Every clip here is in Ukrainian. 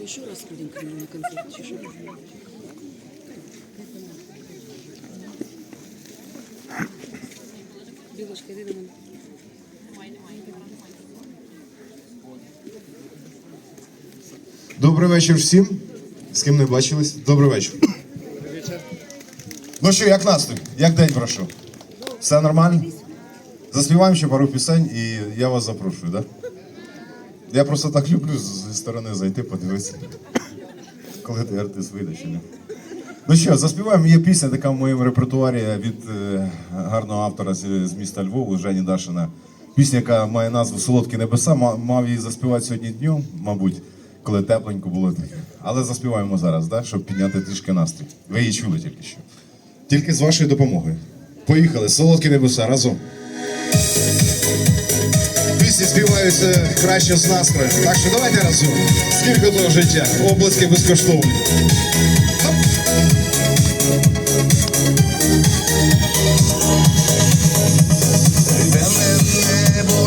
Что, еще раз сходим к нему на концерт? Чи що? Білочка, йди до. Добрий вечір всім. З ким не бачились. Добрий вечір. Ну що, як настрій? Як день пройшов? Все нормально? Заспіваємо ще пару пісень і я вас запрошую, так? Да? Я просто так люблю зі сторони зайти, подивитися, коли ти артист вийде чи не. Ну що, заспіваємо. Є пісня така в моєму репертуарі від е, гарного автора з, міста Львову, Жені Дашина. Пісня, яка має назву Солодкі небеса. Мав її заспівати сьогодні днем, мабуть, коли тепленько було. Але заспіваємо зараз, да, щоб підняти трішки настрій. Ви її чули тільки що. Тільки з вашою допомогою. Поїхали, солодкі небеса разом. Пісні співаються краще з настроєм. Так що давайте разом. Скільки того життя? Обласки безкоштовні.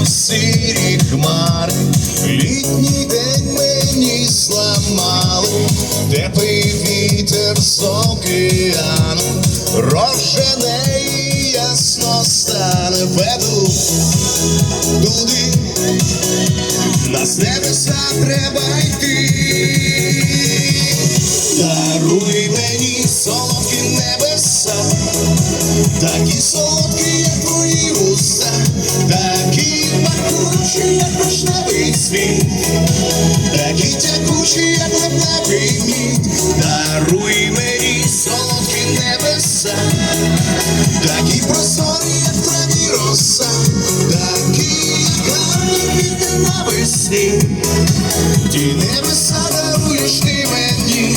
Сірі хмари, літній день мені зламали, теплий вітер з океану, розжене і ясно стане веду туди, на з небеса треба йти. Даруй мені солодкі небеса, такі солодкі, як твої уста, такі пахучі, як вишневий світ, такі тягучі, як лепневий мід. Даруй мені солодкі навесні. Ті небеса даруєш ти мені,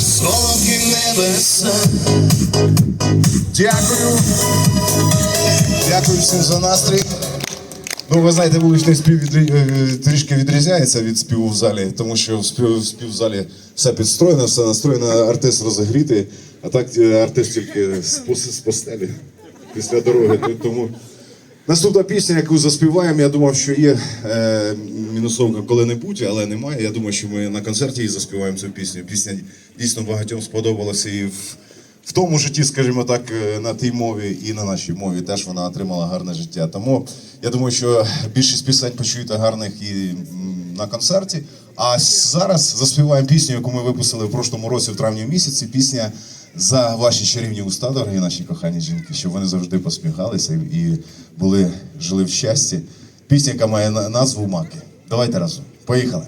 солодкі небеса. Дякую. Дякую всім за настрій. Ну, ви знаєте, вуличний спів відрі- е, трішки відрізняється від співу в залі, тому що в спів, спів в залі все підстроєно, все настроєно, артист розігрітий, а так е, артист тільки з постелі після дороги. Тому наступна пісня, яку заспіваємо, я думав, що є е, мінусовка коли-небудь, але немає. Я думаю, що ми на концерті і заспіваємо цю пісню. Пісня дійсно багатьом сподобалася і в в тому житті, скажімо так, е, на тій мові і на нашій мові теж вона отримала гарне життя. Тому я думаю, що більшість пісень почуєте гарних і на концерті. А зараз заспіваємо пісню, яку ми випустили в прошлому році, в травні місяці. Пісня за ваші чарівні уста, дорогі наші кохані жінки, щоб вони завжди посміхалися і були жили в щасті. Пісня, яка має назву Маки. Давайте разом. Поїхали.